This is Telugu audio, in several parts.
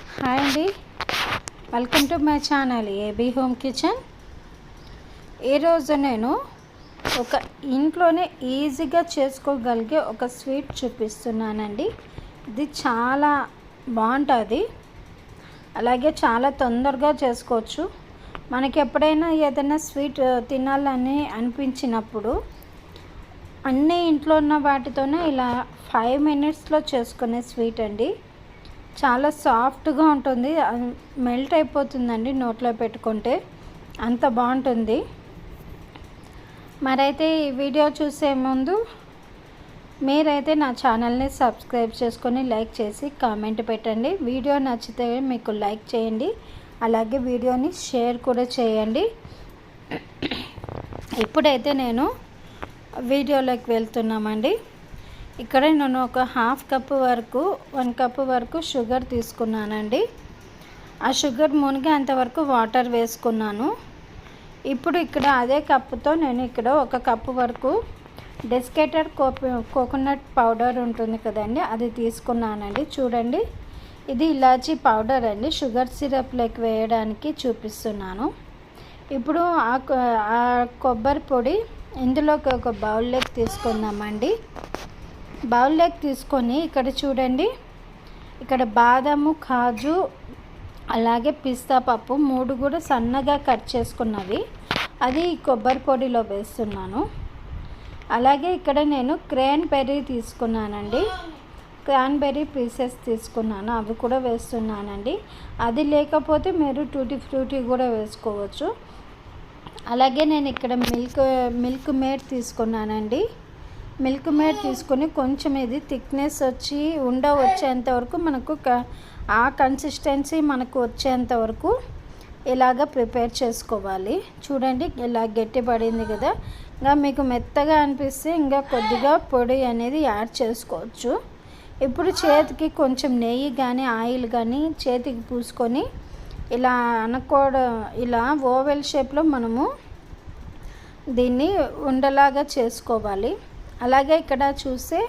హాయ్ అండి. Welcome to my channel AB home kitchen ఈరోజు నేను ఒక ఇంట్లోనే ఈజీగా చేసుకోగలిగే ఒక స్వీట్ చూపిస్తున్నానండి. ఇది చాలా బాగుంటుంది. అలాగే చాలా తొందరగా చేసుకోవచ్చు. మనకి ఎప్పుడైనా ఏదైనా స్వీట్ తినాలని అనిపించినప్పుడు అన్నీ ఇంట్లో ఉన్న వాటితోనే ఇలా ఫైవ్ మినిట్స్లో చేసుకునే స్వీట్ అండి. చాలా సాఫ్ట్గా ఉంటుంది. మెల్ట్ అయిపోతుందండి నోట్లో పెట్టుకుంటే. అంత బాగుంటుంది. మరైతే ఈ వీడియో చూసే ముందు మీరైతే నా ఛానల్ని సబ్స్క్రైబ్ చేసుకొని లైక్ చేసి కామెంట్ పెట్టండి. వీడియో నచ్చితే మీకు లైక్ చేయండి. అలాగే వీడియోని షేర్ కూడా చేయండి. ఇప్పుడైతే నేను వీడియోలోకి వెళ్తున్నామండి. ఇక్కడ నేను ఒక హాఫ్ కప్ వరకు వన్ కప్ వరకు షుగర్ తీసుకున్నానండి. ఆ షుగర్ మునిగేంత వరకు వాటర్ వేసుకున్నాను. ఇప్పుడు ఇక్కడ అదే కప్పుతో నేను ఇక్కడ ఒక కప్పు వరకు డెస్కేటెడ్ కోకోనట్ పౌడర్ ఉంటుంది కదండి అది తీసుకున్నానండి. చూడండి ఇది ఇలాచీ పౌడర్ అండి. షుగర్ సిరప్లోకి వేయడానికి చూపిస్తున్నాను. ఇప్పుడు ఆ కొబ్బరి పొడి ఇందులోకి ఒక బౌల్లోకి తీసుకుందామండి. బౌల్లోకి తీసుకొని ఇక్కడ చూడండి. ఇక్కడ బాదము కాజు అలాగే పిస్తా పప్పు మూడు కూడా సన్నగా కట్ చేసుకున్నవి అది కొబ్బరి పొడిలో వేస్తున్నాను. అలాగే ఇక్కడ నేను క్రేన్ బెర్రీ తీసుకున్నానండి. క్రాన్బెర్రీ పీసెస్ తీసుకున్నాను. అవి కూడా వేస్తున్నానండి. అది లేకపోతే మీరు టూటీ ఫ్రూటీ కూడా వేసుకోవచ్చు. అలాగే నేను ఇక్కడ మిల్క్ మిల్క్ మేడ్ తీసుకున్నానండి. మిల్క్ మేడ్ తీసుకొని కొంచెం ఇది థిక్నెస్ వచ్చి ఉండ వచ్చేంత వరకు మనకు ఆ కన్సిస్టెన్సీ మనకు వచ్చేంత వరకు ఇలాగ ప్రిపేర్ చేసుకోవాలి. చూడండి ఇలా గట్టి పడింది కదా. ఇంకా మీకు మెత్తగా అనిపిస్తే ఇంకా కొద్దిగా పొడి అనేది యాడ్ చేసుకోవచ్చు. ఇప్పుడు చేతికి కొంచెం నెయ్యి కానీ ఆయిల్ కానీ చేతికి పూసుకొని ఇలా అనుకోవడం ఇలా ఓవెల్ షేప్లో మనము దీన్ని ఉండలాగా చేసుకోవాలి. అలాగే ఇక్కడ చూస్తే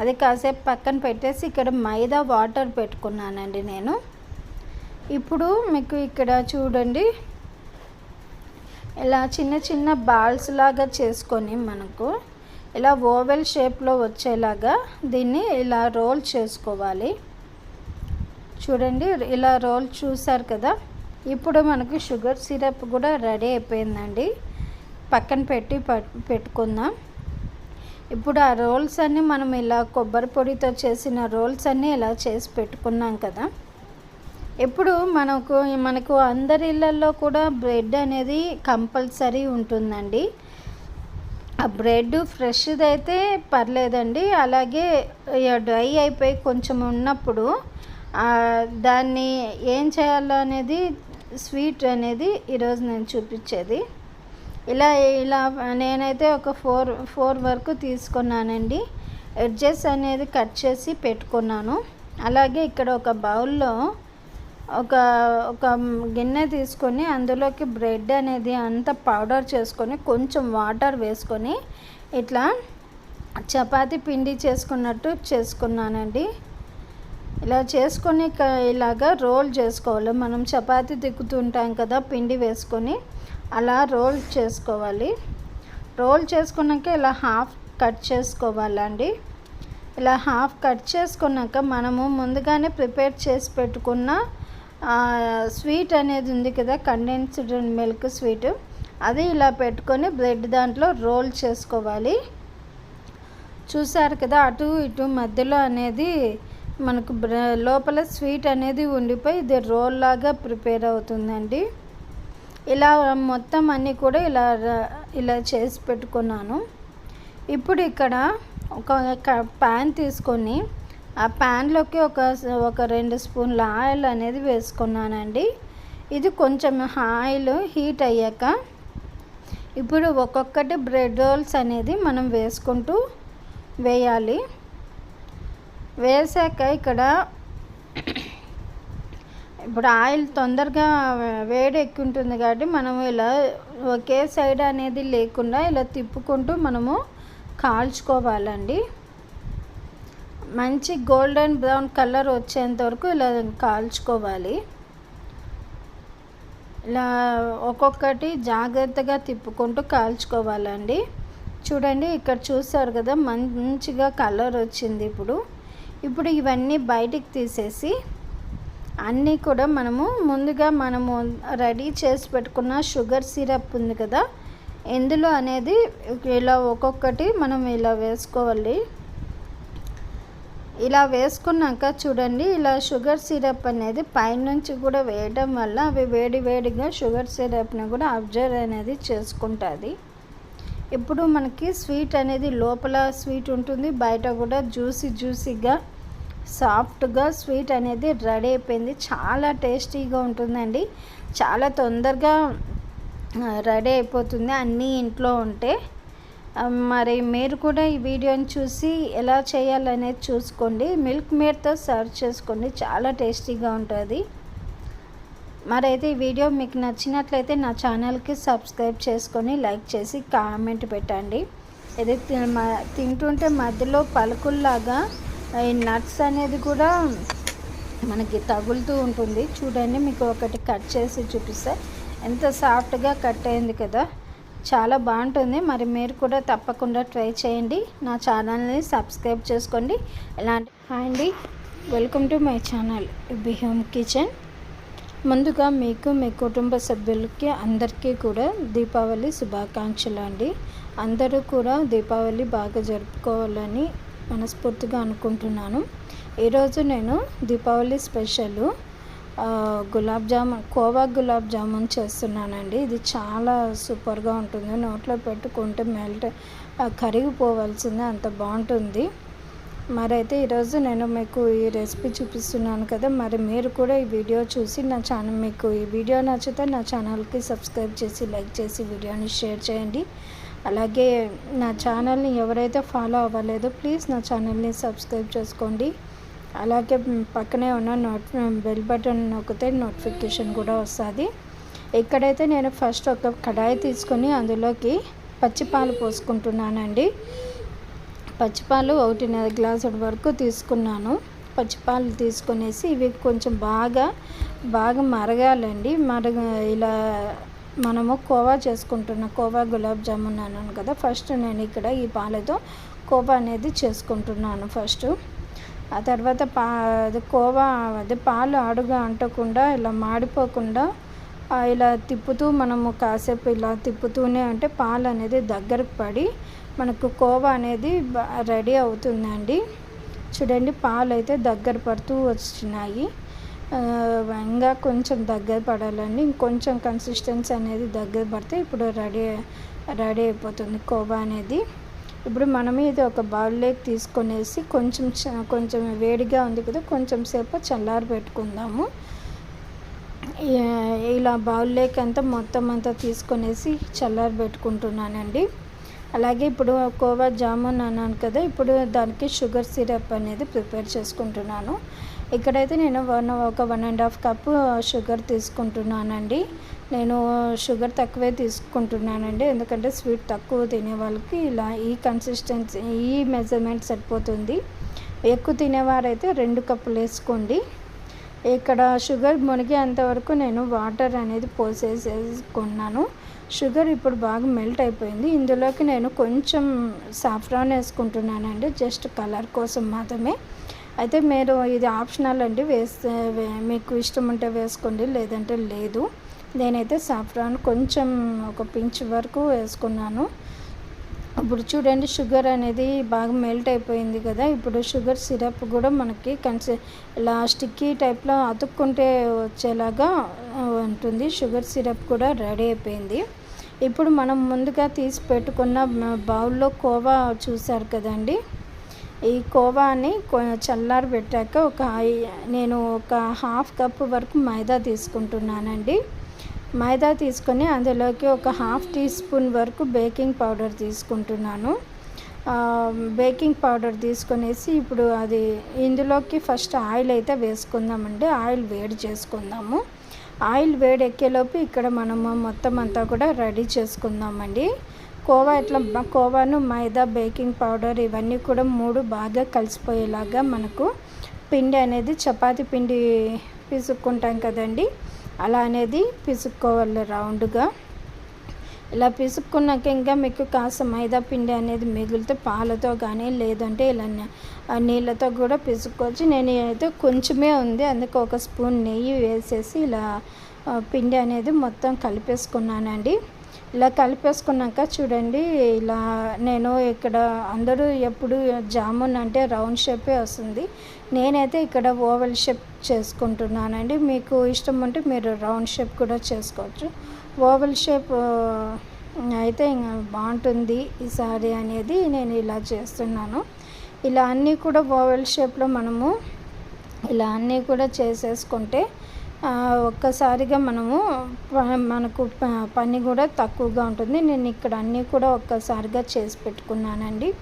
అది కాసేపు పక్కన పెట్టేసి ఇక్కడ మైదా వాటర్ పెట్టుకున్నానండి నేను. ఇప్పుడు మీకు ఇక్కడ చూడండి. ఇలా చిన్న చిన్న బాల్స్ లాగా చేసుకొని మనకు ఇలా ఓవెల్ షేప్లో వచ్చేలాగా దీన్ని ఇలా రోల్ చేసుకోవాలి. చూడండి ఇలా రోల్ చూసారు కదా? ఇప్పుడు మనకు షుగర్ సిరప్ కూడా రెడీ అయిపోయిందండి. పక్కన పెట్టి పెట్టుకుందాం. ఇప్పుడు ఆ రోల్స్ అన్నీ మనం ఇలా కొబ్బరి పొడితో చేసిన రోల్స్ అన్నీ ఇలా చేసి పెట్టుకున్నాం కదా. ఇప్పుడు మనకు మనకు అందరి ఇళ్ళల్లో కూడా బ్రెడ్ అనేది కంపల్సరీ ఉంటుందండి. ఆ బ్రెడ్ ఫ్రెష్ది అయితే పర్లేదండి. అలాగే డ్రై అయిపోయి కొంచెం ఉన్నప్పుడు దాన్ని ఏం చేయాలో అనేది స్వీట్ అనేది ఈరోజు నేను చూపించేది. ఇలా ఇలా నేనైతే ఒక ఫోర్ ఫోర్ వరకు తీసుకున్నానండి. ఎడ్జెస్ అనేది కట్ చేసి పెట్టుకున్నాను. అలాగే ఇక్కడ ఒక బౌల్లో ఒక ఒక గిన్నె తీసుకొని అందులోకి బ్రెడ్ అనేది అంతా పౌడర్ చేసుకొని కొంచెం వాటర్ వేసుకొని ఇట్లా చపాతి పిండి చేసుకున్నట్టు చేసుకున్నానండి. ఇలా చేసుకొని ఇలాగా రోల్ చేసుకోవాలి. మనం చపాతి తిక్కుతుంటాం కదా పిండి వేసుకొని. అలా రోల్ చేసుకోవాలి. రోల్ చేసుకున్నాక ఇలా హాఫ్ కట్ చేసుకోవాలండి. ఇలా హాఫ్ కట్ చేసుకున్నాక మనము ముందుగానే ప్రిపేర్ చేసి పెట్టుకున్న స్వీట్ అనేది ఉంది కదా కండెన్స్డ్ మిల్క్ స్వీట్ అది ఇలా పెట్టుకొని బ్రెడ్ దాంట్లో రోల్ చేసుకోవాలి. చూసారు కదా అటు ఇటు మధ్యలో అనేది మనకు లోపల స్వీట్ అనేది ఉండిపోయి ఇది రోల్ లాగా ప్రిపేర్ అవుతుందండి. ఇలా మొత్తం అన్నీ కూడా ఇలా ఇలా చేసి పెట్టుకున్నాను. ఇప్పుడు ఇక్కడ ఒక ప్యాన్ తీసుకొని ఆ ప్యాన్లోకి ఒక ఒక రెండు స్పూన్ల ఆయిల్ అనేది వేసుకున్నానండి. ఇది కొంచెం ఆయిల్ హీట్ అయ్యాక ఇప్పుడు ఒక్కొక్కటి బ్రెడ్ రోల్స్ అనేది మనం వేసుకుంటూ వేయాలి. వేసాక ఇక్కడ ఇప్పుడు ఆయిల్ తొందరగా వేడి ఎక్కువ ఉంటుంది కాబట్టి మనం ఇలా ఒకే సైడ్ అనేది లేకుండా ఇలా తిప్పుకుంటూ మనము కాల్చుకోవాలండి. మంచి గోల్డెన్ బ్రౌన్ కలర్ వచ్చేంత వరకు ఇలా కాల్చుకోవాలి. ఇలా ఒక్కొక్కటి జాగ్రత్తగా తిప్పుకుంటూ కాల్చుకోవాలండి. చూడండి ఇక్కడ చూసారు కదా మంచిగా కలర్ వచ్చింది ఇప్పుడు. ఇప్పుడు ఇవన్నీ బయటికి తీసేసి అన్నీ కూడా మనము ముందుగా మనము రెడీ చేసి పెట్టుకున్న షుగర్ సిరప్ ఉంది కదా ఎందులో అనేది ఇలా ఒక్కొక్కటి మనం ఇలా వేసుకోవాలి. ఇలా వేసుకున్నాక చూడండి ఇలా షుగర్ సిరప్ అనేది పైనుంచి కూడా వేయడం వల్ల అవి వేడి వేడిగా షుగర్ సిరప్ని కూడా అబ్జర్వ్ అనేది చేసుకుంటుంది. ఇప్పుడు మనకి స్వీట్ అనేది లోపల స్వీట్ ఉంటుంది బయట కూడా జ్యూసీ జ్యూసీగా సాఫ్ట్గా స్వీట్ అనేది రెడీ అయిపోయింది. చాలా టేస్టీగా ఉంటుందండి. చాలా తొందరగా రెడీ అయిపోతుంది అన్నీ ఇంట్లో ఉంటే. మరి మీరు కూడా ఈ వీడియోని చూసి ఎలా చేయాలనేది చూసుకోండి. మిల్క్ మేడ్తో సర్వ్ చేసుకోండి. చాలా టేస్టీగా ఉంటుంది. మరి అయితే ఈ వీడియో మీకు నచ్చినట్లయితే నా ఛానల్కి సబ్స్క్రైబ్ చేసుకొని లైక్ చేసి కామెంట్ పెట్టండి. ఇది తింటుంటే మధ్యలో పలుకుల్లాగా ఈ నట్స్ అనేది కూడా మనకి తగులుతూ ఉంటుంది. చూడండి మీకు ఒకటి కట్ చేసి చూపిస్తే. ఎంత సాఫ్ట్గా కట్ అయింది కదా. చాలా బాగుంటుంది. మరి మీరు కూడా తప్పకుండా ట్రై చేయండి. నా ఛానల్ని సబ్స్క్రైబ్ చేసుకోండి. ఎలాంటి హాయ్ అండి. Welcome to my channel B home kitchen. ముందుగా మీకు మీ కుటుంబ సభ్యులకి అందరికీ కూడా దీపావళి శుభాకాంక్షలు అండి. అందరూ కూడా దీపావళి బాగా జరుపుకోవాలని మనస్ఫూర్తిగా అనుకుంటున్నాను. ఈరోజు నేను దీపావళి స్పెషల్ గులాబ్ జామున్ కోవా గులాబ్ జామున్ చేస్తున్నానండి. ఇది చాలా సూపర్గా ఉంటుంది. నోట్లో పెట్టుకుంటే మెల్ట్ కరిగిపోవాల్సిందే అంత బాగుంటుంది. మరి అయితే ఈరోజు నేను మీకు ఈ రెసిపీ చూపిస్తున్నాను కదా మరి మీరు కూడా ఈ వీడియో చూసి నా ఛానల్ మీకు ఈ వీడియో నచ్చితే నా ఛానల్కి సబ్స్క్రైబ్ చేసి లైక్ చేసి వీడియోని షేర్ చేయండి. అలాగే నా ఛానల్ని ఎవరైతే ఫాలో అవ్వలేదో ప్లీజ్ నా ఛానల్ని సబ్స్క్రైబ్ చేసుకోండి. అలాగే పక్కనే ఉన్న నోట్ బెల్ బటన్ నొక్కితే నోటిఫికేషన్ కూడా వస్తుంది. ఇక్కడైతే నేను ఫస్ట్ ఒక కడాయి తీసుకొని అందులోకి పచ్చిపాలు పోసుకుంటున్నానండి. పచ్చిపాలు ఒకటిన్నర గ్లాసుల వరకు తీసుకున్నాను. పచ్చిపాలు తీసుకునేసి ఇవి కొంచెం బాగా బాగా మరగాలండి. మరగ ఇలా మనము కోవా చేసుకుంటున్న కోవా గులాబ్ జామున్ అన్నాను కదా. ఫస్ట్ నేను ఇక్కడ ఈ పాలతో కోవా అనేది చేసుకుంటున్నాను ఫస్ట్. ఆ తర్వాత పా అది కోవా అది పాలు అడుగు అంటకుండా ఇలా మాడిపోకుండా ఇలా తిప్పుతూ మనము కాసేపు ఇలా తిప్పుతూనే అంటే పాలు అనేది దగ్గరకు పడి మనకు కోవా అనేది రెడీ అవుతుందండి. చూడండి పాలు అయితే దగ్గర పడుతూ వచ్చినాయి. ఇంకా కొంచెం దగ్గర పడాలండి. ఇంకొంచెం కన్సిస్టెన్సీ అనేది దగ్గర పడితే ఇప్పుడు రెడీ రెడీ అయిపోతుంది కోవా అనేది. ఇప్పుడు మనం ఇది ఒక బౌల్లోకి తీసుకొనేసి కొంచెం కొంచెం వేడిగా ఉంది కదా కొంచెం సేపు చల్లారి పెట్టుకుందాము. ఇలా బౌల్లోకి అంతా మొత్తం అంతా తీసుకొనేసి చల్లారి పెట్టుకుంటున్నానండి. అలాగే ఇప్పుడు కోవా జామున్ అన్నాను కదా ఇప్పుడు దానికి షుగర్ సిరప్ అనేది ప్రిపేర్ చేసుకుంటున్నాను. ఇక్కడైతే నేను వన్ ఒక one and half cup sugar తీసుకుంటున్నానండి. నేను షుగర్ తక్కువే తీసుకుంటున్నానండి. ఎందుకంటే స్వీట్ తక్కువ తినే వాళ్ళకి ఇలా ఈ కన్సిస్టెన్సీ ఈ మెజర్మెంట్ సరిపోతుంది. ఎక్కువ తినేవారైతే రెండు కప్పులు వేసుకోండి. ఇక్కడ షుగర్ మునిగేంత వరకు నేను వాటర్ అనేది పోసేసేసుకున్నాను. షుగర్ ఇప్పుడు బాగా మెల్ట్ అయిపోయింది. ఇందులోకి నేను కొంచెం సాఫ్రాన్ వేసుకుంటున్నానండి. జస్ట్ కలర్ కోసం మాత్రమే. అయితే మీరు ఇది ఆప్షనల్ అండి వేస్తే మీకు ఇష్టం ఉంటే వేసుకోండి లేదంటే లేదు. నేనైతే సాఫ్రాన్ కొంచెం ఒక పించ్ వరకు వేసుకున్నాను. ఇప్పుడు చూడండి షుగర్ అనేది బాగా మెల్ట్ అయిపోయింది కదా. ఇప్పుడు షుగర్ సిరప్ కూడా మనకి కన్సి ఇలా స్టిక్కీ టైప్లో అతుక్కుంటే వచ్చేలాగా ఉంటుంది. షుగర్ సిరప్ కూడా రెడీ అయిపోయింది. ఇప్పుడు మనం ముందుగా తీసి పెట్టుకున్న బౌల్లో కోవా చూసారు కదండి. ఈ కోవాని చల్లారి పెట్టాక ఒక నేను ఒక హాఫ్ కప్ వరకు మైదా తీసుకుంటున్నానండి. మైదా తీసుకొని అందులోకి ఒక హాఫ్ టీ స్పూన్ వరకు బేకింగ్ పౌడర్ తీసుకుంటున్నాను. బేకింగ్ పౌడర్ తీసుకొనేసి ఇప్పుడు అది ఇందులోకి ఫస్ట్ ఆయిల్ అయితే వేసుకుందామండి. ఆయిల్ వేడి చేసుకుందాము. ఆయిల్ వేడి ఎక్కేలోపు ఇక్కడ మనము మొత్తం అంతా కూడా రెడీ చేసుకుందామండి. కోవా ఇట్లా కోవాను మైదా బేకింగ్ పౌడర్ ఇవన్నీ కూడా మూడు బాగా కలిసిపోయేలాగా మనకు పిండి అనేది చపాతి పిండి పిసుక్కుంటాం కదండి. అలా అనేది పిసుక్కోవాలి రౌండ్గా. ఇలా పిసుక్కున్నాక ఇంకా మీకు కాస్త మైదా పిండి అనేది మిగిలితే పాలతో కానీ లేదంటే ఇలా నీళ్ళతో కూడా పిసుక్కోవచ్చు. నేను అయితే కొంచెమే ఉంది అందుకు ఒక స్పూన్ నెయ్యి వేసేసి ఇలా పిండి అనేది మొత్తం కలిపేసుకున్నానండి. ఇలా కలిపేసుకున్నాక చూడండి ఇలా నేను ఇక్కడ అందరూ ఎప్పుడు జామున్ అంటే రౌండ్ షేపే వస్తుంది. నేనైతే ఇక్కడ ఓవెల్ షేప్ చేసుకుంటున్నానండి. మీకు ఇష్టం ఉంటే మీరు రౌండ్ షేప్ కూడా చేసుకోవచ్చు. ఓవెల్ షేప్ అయితే ఇంకా బాగుంటుంది ఈ సారీ అనేది నేను ఇలా చేస్తున్నాను. ఇలా అన్నీ కూడా ఓవెల్ షేప్లో మనము ఇలా అన్నీ కూడా చేసేసుకుంటే ఒక్కసారిగా మనము ప- మనకు ప- పని కూడా తక్కువగా ఉంటుంది. నేను ఇక్కడ అన్నీ కూడా ఒక్కసారిగా చేసి పెట్టుకున్నానండి.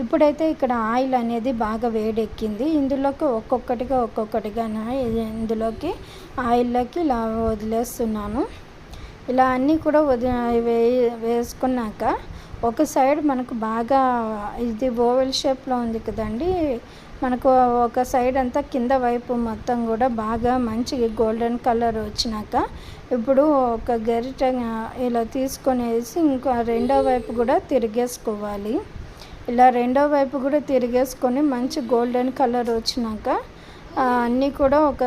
ఇప్పుడైతే ఇక్కడ ఆయిల్ అనేది బాగా వేడెక్కింది. ఇందులోకి ఒక్కొక్కటిగా ఒక్కొక్కటిగా ఇందులోకి ఆయిల్లోకి ఇలా వదిలేస్తున్నాను. ఇలా అన్నీ కూడా వది వే వేసుకున్నాక ఒక సైడ్ మనకు బాగా ఇది ఓవెల్ షేప్లో ఉంది కదండి. మనకు ఒక సైడ్ అంతా కింద వైపు మొత్తం కూడా బాగా మంచి గోల్డెన్ కలర్ వచ్చినాక ఇప్పుడు ఒక గరిట ఇలా తీసుకొనేసి ఇంకో రెండో వైపు కూడా తిరిగేసుకోవాలి. ఇలా రెండో వైపు కూడా తిరిగేసుకొని మంచి గోల్డెన్ కలర్ వచ్చినాక అన్నీ కూడా ఒక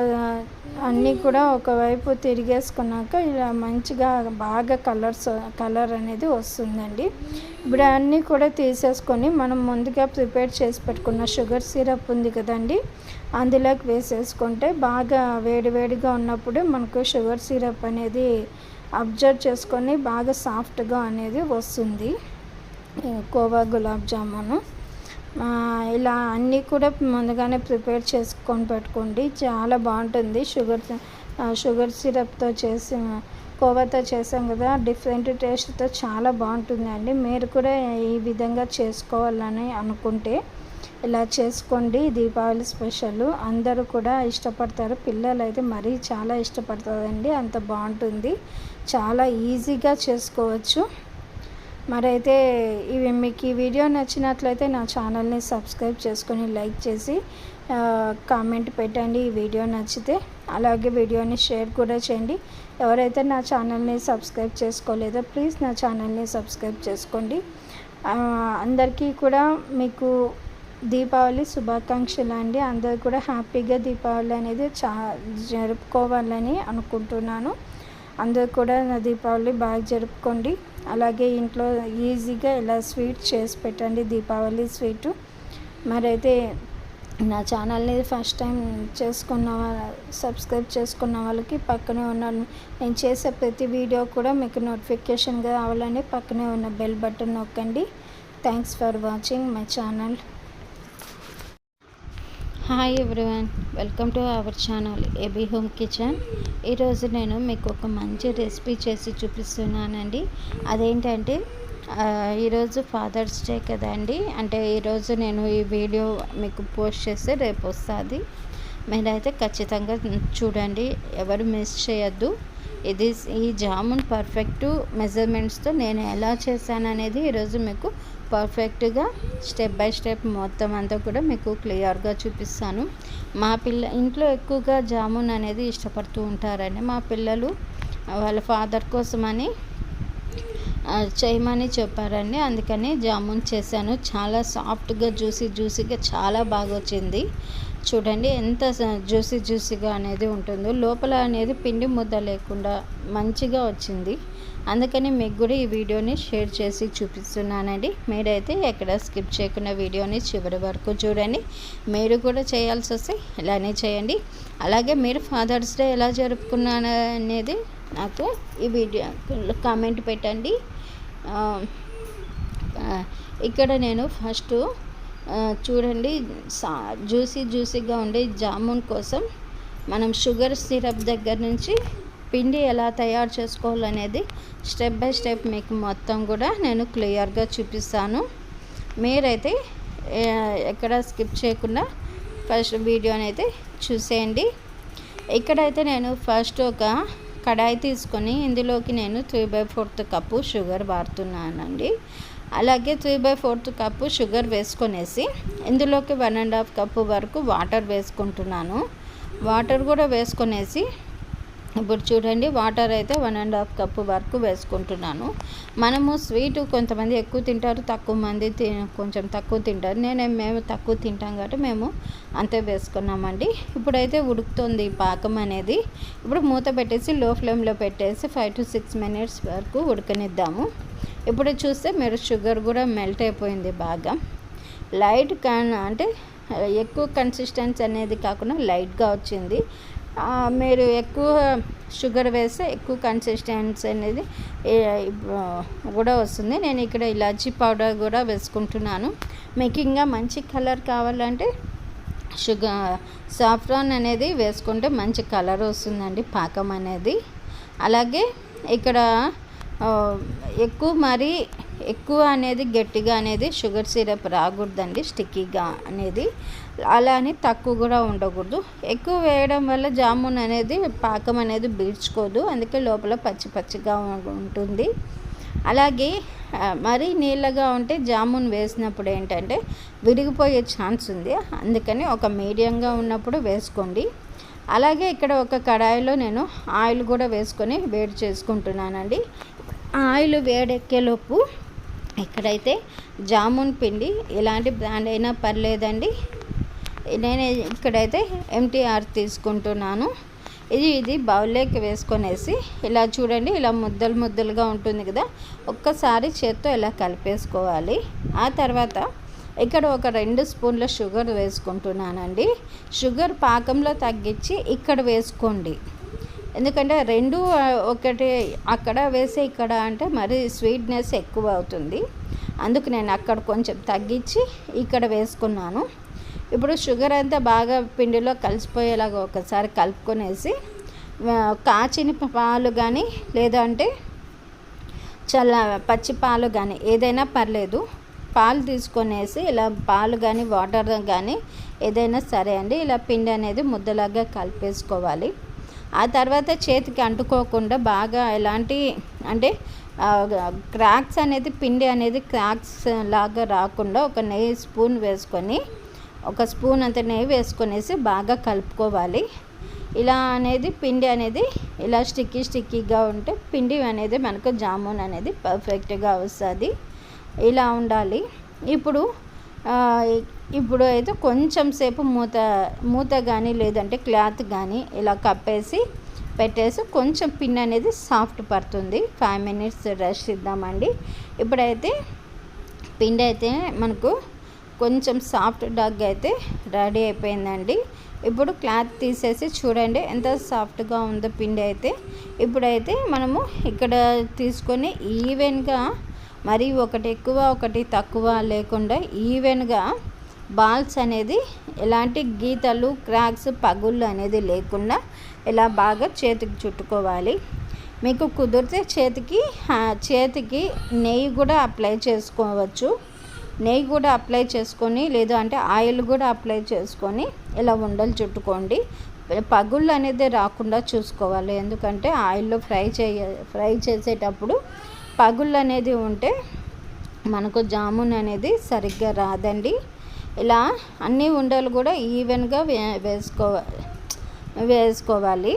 అన్నీ కూడా ఒకవైపు తిరిగేసుకున్నాక ఇలా మంచిగా బాగా కలర్స్ కలర్ అనేది వస్తుందండి. ఇప్పుడు అన్నీ కూడా తీసేసుకొని మనం ముందుగా ప్రిపేర్ చేసి పెట్టుకున్న షుగర్ సిరప్ ఉంది కదండి అందులోకి వేసేసుకుంటే బాగా వేడివేడిగా ఉన్నప్పుడు మనకు షుగర్ సిరప్ అనేది అబ్జర్వ్ చేసుకొని బాగా సాఫ్ట్గా అనేది వస్తుంది. కోవా గులాబ్ జామును. ఇలా అన్నీ కూడా ముందుగానే ప్రిపేర్ చేసుకొని పెట్టుకోండి. చాలా బాగుంటుంది. షుగర్ షుగర్ సిరప్తో చేసి కోవాతో చేసాం కదా డిఫరెంట్ టేస్ట్తో చాలా బాగుంటుందండి. మీరు కూడా ఈ విధంగా చేసుకోవాలని అనుకుంటే ఇలా చేసుకోండి. దీపావళి స్పెషల్ అందరూ కూడా ఇష్టపడతారు. పిల్లలు అయితే మరీ చాలా ఇష్టపడతారండి. అంత బాగుంటుంది. చాలా ఈజీగా చేసుకోవచ్చు. మరైతే ఇవి మీకు ఈ వీడియో నచ్చినట్లయితే నా ఛానల్ని సబ్స్క్రైబ్ చేసుకొని లైక్ చేసి కామెంట్ పెట్టండి ఈ వీడియో నచ్చితే. అలాగే వీడియోని షేర్ కూడా చేయండి. ఎవరైతే నా ఛానల్ని సబ్స్క్రైబ్ చేసుకోలేదో ప్లీజ్ నా ఛానల్ని సబ్స్క్రైబ్ చేసుకోండి. అందరికీ కూడా మీకు దీపావళి శుభాకాంక్షలు అండి. అందరూ కూడా హ్యాపీగా దీపావళి అనేది చా జరుపుకోవాలని అనుకుంటున్నాను. అందరూ కూడా నా దీపావళి బాగా జరుపుకోండి. అలాగే ఇంట్లో ఈజీగా ఇలా స్వీట్ చేసి పెట్టండి దీపావళి స్వీటు. మరైతే నా ఛానల్ని ఫస్ట్ టైం చేసుకున్న సబ్స్క్రైబ్ చేసుకున్న వాళ్ళకి పక్కనే ఉన్న నేను చేసే ప్రతి వీడియో కూడా మీకు నోటిఫికేషన్గా రావాలని పక్కనే ఉన్న బెల్ బటన్ నొక్కండి. Thanks for watching my channel. Hi everyone welcome to our channel AB home kitchen ఈరోజు నేను మీకు ఒక మంచి రెసిపీ చేసి చూపిస్తున్నానండి. అదేంటంటే ఈరోజు ఫాదర్స్ డే కదండి. అంటే ఈరోజు నేను ఈ వీడియో మీకు పోస్ట్ చేస్తే రేపు వస్తుంది. మీరైతే ఖచ్చితంగా చూడండి ఎవరు మిస్ చేయొద్దు. ఇది ఈ జామున్ పర్ఫెక్ట్ మెజర్మెంట్స్తో నేను ఎలా చేశాననేది ఈరోజు మీకు పర్ఫెక్ట్గా స్టెప్ బై స్టెప్ మొత్తం అంతా కూడా మీకు క్లియర్గా చూపిస్తాను. మా పిల్ల ఇంట్లో ఎక్కువగా జామున్ అనేది ఇష్టపడుతూ ఉంటారండి. మా పిల్లలు వాళ్ళ ఫాదర్ కోసమని చేయమని చెప్పారండి. అందుకని జామున్ చేశాను. చాలా సాఫ్ట్గా జ్యూసీ జ్యూసీగా చాలా బాగా వచ్చింది. చూడండి ఎంత జ్యూసీ జ్యూసీగా అనేది ఉంటుందో. లోపల అనేది పిండి ముద్ద లేకుండా మంచిగా వచ్చింది. అందుకని మీకు కూడా ఈ వీడియోని షేర్ చేసి చూపిస్తున్నానండి. మీరైతే ఎక్కడ స్కిప్ చేయకుండా వీడియోని చివరి వరకు చూడండి. మీరు కూడా చేయాల్సి వస్తే ఇలానే చేయండి. అలాగే మీరు ఫాదర్స్ డే ఎలా జరుపుకున్నాను అనేది నాకు ఈ వీడియో కామెంట్ పెట్టండి. ఇక్కడ నేను ఫస్ట్ చూడండి సా జ్యూసీ జ్యూసీగా ఉండే జామున్ కోసం మనం షుగర్ సిరప్ దగ్గర నుంచి పిండి ఎలా తయారు చేసుకోవాలనేది స్టెప్ బై స్టెప్ మీకు మొత్తం కూడా నేను క్లియర్గా చూపిస్తాను. మీరైతే ఎక్కడ స్కిప్ చేయకుండా ఫస్ట్ వీడియోని అయితే చూసేయండి. ఇక్కడైతే నేను ఫస్ట్ ఒక కడాయి తీసుకొని ఇందులోకి నేను three by fourth cup sugar వాడుతున్నానండి. అలాగే three by fourth cup sugar వేసుకొనేసి ఇందులోకి వన్ అండ్ హాఫ్ కప్పు వరకు వాటర్ వేసుకుంటున్నాను. వాటర్ కూడా వేసుకొనేసి ఇప్పుడు చూడండి వాటర్ అయితే వన్ అండ్ హాఫ్ కప్పు వరకు వేసుకుంటున్నాను. మనము స్వీట్ కొంతమంది ఎక్కువ తింటారు తక్కువ మంది కొంచెం తక్కువ తింటారు. నేను మేము తక్కువ తింటాం కాబట్టి మేము అంతే వేసుకున్నామండి. ఇప్పుడైతే ఉడుకుతుంది పాకం అనేది. ఇప్పుడు మూత పెట్టేసి లో ఫ్లేమ్లో పెట్టేసి ఫైవ్ టు సిక్స్ మినిట్స్ వరకు ఉడకనిద్దాము. ఇప్పుడు చూస్తే మీరు షుగర్ కూడా మెల్ట్ అయిపోయింది బాగా. లైట్ కన్ అంటే ఎక్కువ కన్సిస్టెన్సీ అనేది కాకుండా లైట్గా వచ్చింది. మీరు ఎక్కువ షుగర్ వేస్తే ఎక్కువ కన్సిస్టెన్సీ అనేది కూడా వస్తుంది. నేను ఇక్కడ ఇలాచీ పౌడర్ కూడా వేసుకుంటున్నాను. మీకు ఇంకా మంచి కలర్ కావాలంటే షుగర్ సాఫ్రాన్ అనేది వేసుకుంటే మంచి కలర్ వస్తుందండి పాకం అనేది. అలాగే ఇక్కడ ఎక్కువ మరి ఎక్కువ అనేది గట్టిగా అనేది షుగర్ సిరప్ రాకూడదండి స్టిక్కీగా అనేది. అలా అని తక్కువ కూడా ఉండకూడదు. ఎక్కువ వేయడం వల్ల జామున్ అనేది పాకం అనేది బీడ్చుకోదు అందుకే లోపల పచ్చి పచ్చిగా ఉంటుంది. అలాగే మరీ నీళ్ళగా ఉంటే జామున్ వేసినప్పుడు ఏంటంటే విరిగిపోయే ఛాన్స్ ఉంది. అందుకని ఒక మీడియంగా ఉన్నప్పుడు వేసుకోండి. అలాగే ఇక్కడ ఒక కడాయిలో నేను ఆయిల్ కూడా వేసుకొని వేడి చేసుకుంటున్నానండి. ఆయిల్ వేడెక్కేలోపు ఇక్కడైతే జామున్ పిండి ఎలాంటి బ్రాండ్ అయినా పర్లేదండి. నేను ఇక్కడైతే ఎంటీఆర్ తీసుకుంటున్నాను. ఇది ఇది బౌల్లోకి వేసుకొనేసి ఇలా చూడండి ఇలా ముద్దలు ముద్దలుగా ఉంటుంది కదా. ఒక్కసారి చేత్తో ఇలా కలిపేసుకోవాలి. ఆ తర్వాత ఇక్కడ ఒక రెండు స్పూన్ల షుగర్ వేసుకుంటున్నానండి. షుగర్ పాకంలో తగ్గించి ఇక్కడ వేసుకోండి. ఎందుకంటే రెండు ఒకటి అక్కడ వేసే ఇక్కడ అంటే మరి స్వీట్నెస్ ఎక్కువ అవుతుంది. అందుకు నేను అక్కడ కొంచెం తగ్గించి ఇక్కడ వేసుకున్నాను. ఇప్పుడు షుగర్ అంతా బాగా పిండిలో కలిసిపోయేలాగా ఒకసారి కలుపుకొనేసి కాచిన పాలు కానీ లేదంటే చల్ల పచ్చి పాలు కానీ ఏదైనా పర్లేదు. పాలు తీసుకొనేసి ఇలా పాలు కానీ వాటర్ కానీ ఏదైనా సరే అండి ఇలా పిండి అనేది ముద్దలాగా కలిపేసుకోవాలి. ఆ తర్వాత చేతికి అంటుకోకుండా బాగా ఎలాంటి అంటే క్రాక్స్ అనేది పిండి అనేది క్రాక్స్ లాగా రాకుండా ఒక నెయ్యి స్పూన్ వేసుకొని ఒక స్పూన్ అంత నెయ్యి వేసుకొనేసి బాగా కలుపుకోవాలి. ఇలా అనేది పిండి అనేది ఇలా స్టిక్కీ స్టిక్కీగా ఉంటే పిండి అనేది మనకు జామున్ అనేది పర్ఫెక్ట్గా వస్తుంది. ఇలా ఉండాలి. ఇప్పుడు ఇప్పుడు అయితే కొంచెం సేపు మూత మూత కానీ లేదంటే క్లాత్ కానీ ఇలా కప్పేసి పెట్టేసి కొంచెం పిన్ అనేది సాఫ్ట్ పడుతుంది. ఫైవ్ మినిట్స్ రెస్ట్ ఇద్దామండి. ఇప్పుడైతే పిండి అయితే మనకు కొంచెం సాఫ్ట్ డాగ్ అయితే రెడీ అయిపోయిందండి. ఇప్పుడు క్లాత్ తీసేసి చూడండి ఎంత సాఫ్ట్గా ఉందో పిండి అయితే. ఇప్పుడైతే మనము ఇక్కడ తీసుకొని ఈవెన్గా మరి ఒకటి ఎక్కువ ఒకటి తక్కువ లేకుండా ఈవెన్గా బాల్స్ అనేది ఎలాంటి గీతలు క్రాక్స్ పగుళ్ళు అనేది లేకుండా ఇలా బాగా చేతికి చుట్టుకోవాలి. మీకు కుదిరితే చేతికి చేతికి నెయ్యి కూడా అప్లై చేసుకోవచ్చు. నెయ్యి కూడా అప్లై చేసుకొని లేదు అంటే ఆయిల్ కూడా అప్లై చేసుకొని ఇలా ఉండలు చుట్టుకోండి. పగుళ్ళు అనేది రాకుండా చూసుకోవాలి. ఎందుకంటే ఆయిల్లో ఫ్రై చేయ ఫ్రై చేసేటప్పుడు పగుళ్ళు అనేది ఉంటే మనకు జామున్ అనేది సరిగ్గా రాదండి. ఇలా అన్ని ఉండలు కూడా ఈవెన్గా వే వేసుకోవాలి వేసుకోవాలి.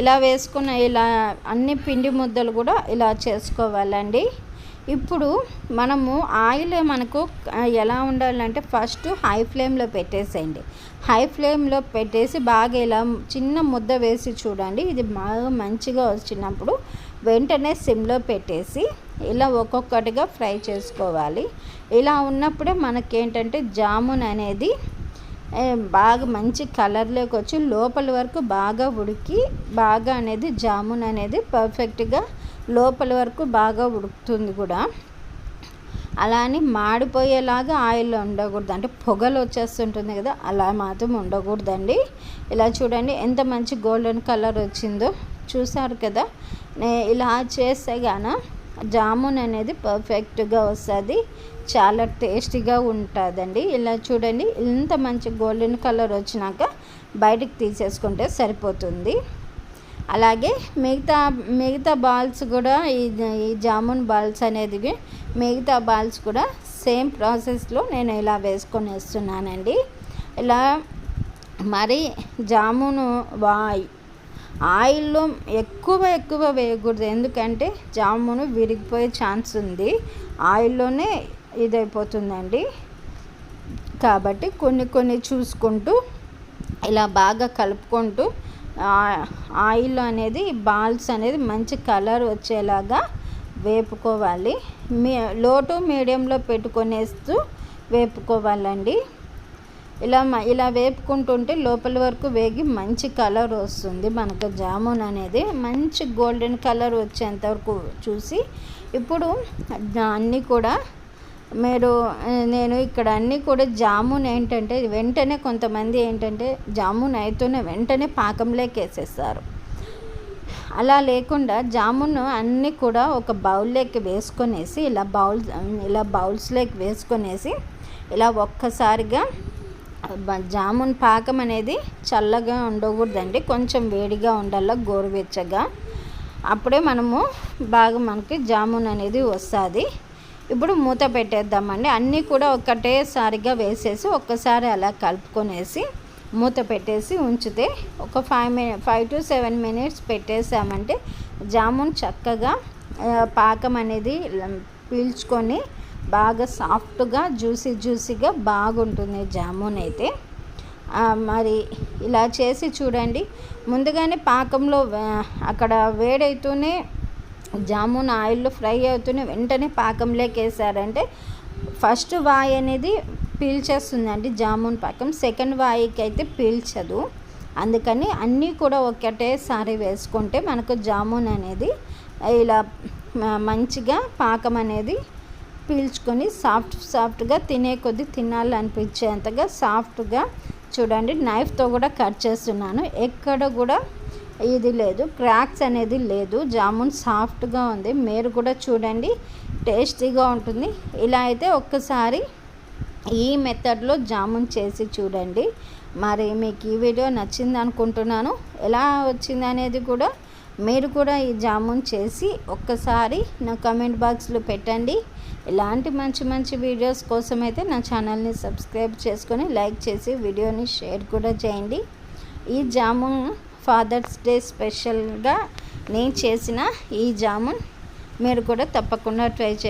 ఇలా వేసుకున్న ఇలా అన్ని పిండి ముద్దలు కూడా ఇలా చేసుకోవాలండి. ఇప్పుడు మనము ఆయిల్ మనకు ఎలా ఉండాలంటే ఫస్ట్ హై ఫ్లేమ్లో పెట్టేసేయండి. హై ఫ్లేమ్లో పెట్టేసి బాగా ఇలా చిన్న ముద్ద వేసి చూడండి. ఇది బాగా మంచిగా వచ్చినప్పుడు వెంటనే సిమ్లో పెట్టేసి ఇలా ఒక్కొక్కటిగా ఫ్రై చేసుకోవాలి. ఇలా ఉన్నప్పుడే మనకేంటంటే జామున్ అనేది బాగా మంచి కలర్లోకి వచ్చి లోపల వరకు బాగా ఉడికి బాగా అనేది జామున్ అనేది పర్ఫెక్ట్గా లోపల వరకు బాగా ఉడుకుతుంది కూడా. అలా అని మాడిపోయేలాగా ఆయిల్ ఉండకూడదు. అంటే పొగలు వచ్చేస్తుంటుంది కదా అలా మాత్రం ఉండకూడదండి. ఇలా చూడండి ఎంత మంచి గోల్డెన్ కలర్ వచ్చిందో. చూసారు కదా ఇలా చేస్తే గాన జామున్ అనేది పర్ఫెక్ట్గా వస్తుంది. చాలా టేస్టీగా ఉంటుందండి. ఇలా చూడండి ఇంత మంచి గోల్డెన్ కలర్ వచ్చినాక బయటకు తీసేసుకుంటే సరిపోతుంది. అలాగే మిగతా మిగతా బాల్స్ కూడా ఈ ఈ జామున్ బాల్స్ అనేది మిగతా బాల్స్ కూడా సేమ్ ప్రాసెస్లో నేను ఇలా వేసుకొని వేస్తున్నానండి. ఇలా మరి జామును వా ఆయిల్లో ఎక్కువ ఎక్కువ వేయకూడదు. ఎందుకంటే జామును విరిగిపోయే ఛాన్స్ ఉంది. ఆయిల్లోనే ఇదైపోతుందండి. కాబట్టి కొన్ని కొన్ని చూసుకుంటూ ఇలా బాగా కలుపుకుంటూ ఆయిల్ అనేది బాల్స్ అనేది మంచి కలర్ వచ్చేలాగా వేపుకోవాలి. మీ లోటు మీడియంలో పెట్టుకొనేస్తూ వేపుకోవాలండి. ఇలా ఇలా వేపుకుంటుంటే లోపల వరకు వేగి మంచి కలర్ వస్తుంది మనకు జామున్ అనేది. మంచి గోల్డెన్ కలర్ వచ్చేంత వరకు చూసి. ఇప్పుడు అన్నీ కూడా మీరు నేను ఇక్కడ అన్నీ కూడా జామున్ ఏంటంటే వెంటనే కొంతమంది ఏంటంటే జామున్ అయితేనే వెంటనే పాకంలోకి వేసేస్తారు. అలా లేకుండా జామున్ అన్నీ కూడా ఒక బౌల్లోకి వేసుకొనేసి ఇలా బౌల్స్ ఇలా బౌల్స్లోకి వేసుకొనేసి ఇలా ఒక్కసారిగా జామున్ పాకం అనేది చల్లగా ఉండకూడదండి. కొంచెం వేడిగా ఉండాల గోరువెచ్చగా. అప్పుడే మనము బాగా మనకి జామున్ అనేది వస్తుంది. ఇప్పుడు మూత పెట్టేద్దామండి. అన్నీ కూడా ఒకటేసారిగా వేసేసి ఒక్కసారి అలా కలుపుకొనేసి మూత పెట్టేసి ఉంచితే ఒక five minute five to seven minutes పెట్టేసామంటే jamun చక్కగా పాకం అనేది పీల్చుకొని బాగా సాఫ్ట్గా జ్యూసీ జ్యూసీగా బాగుంటుంది జామున్ అయితే. మరి ఇలా చేసి చూడండి. ముందుగానే పాకంలో అక్కడ వేడైతూనే జామున్ ఆయిల్లో ఫ్రై అవుతూనే వెంటనే పాకంలోకి వేసారంటే ఫస్ట్ వాయి అనేది పీల్చేస్తుందండి జామున్ పాకం. సెకండ్ వాయికి అయితే పీల్చదు. అందుకని అన్నీ కూడా ఒకటేసారి వేసుకుంటే మనకు జామున్ అనేది ఇలా మంచిగా పాకం అనేది పీల్చుకొని సాఫ్ట్ సాఫ్ట్గా తినే కొద్దీ తినాలనిపించేంతగా సాఫ్ట్గా చూడండి. నైఫ్తో కూడా కట్ చేస్తున్నాను. ఎక్కడ కూడా ఇది లేదు. క్రాక్స్ అనేది లేదు. జామున్ సాఫ్ట్గా ఉంది. మీరు కూడా చూడండి. టేస్టీగా ఉంటుంది. ఇలా అయితే ఒక్కసారి ఈ మెథడ్లో జామున్ చేసి చూడండి. మరి మీకు ఈ వీడియో నచ్చింది అనుకుంటున్నాను. ఎలా వచ్చింది అనేది కూడా మీరు కూడా ఈ జామున్ చేసి ఒక్కసారి నా కమెంట్ బాక్స్లో పెట్టండి. ఇలాంటి మంచి మంచి వీడియోస్ కోసం అయితే నా ఛానల్ని సబ్స్క్రైబ్ చేసుకొని లైక్ చేసి వీడియోని షేర్ కూడా చేయండి. ఈ జామున్ ఫాదర్స్ డే స్పెషల్గా నేను చేసిన ఈ జామున్ మీరు కూడా తప్పకుండా ట్రై చేయండి.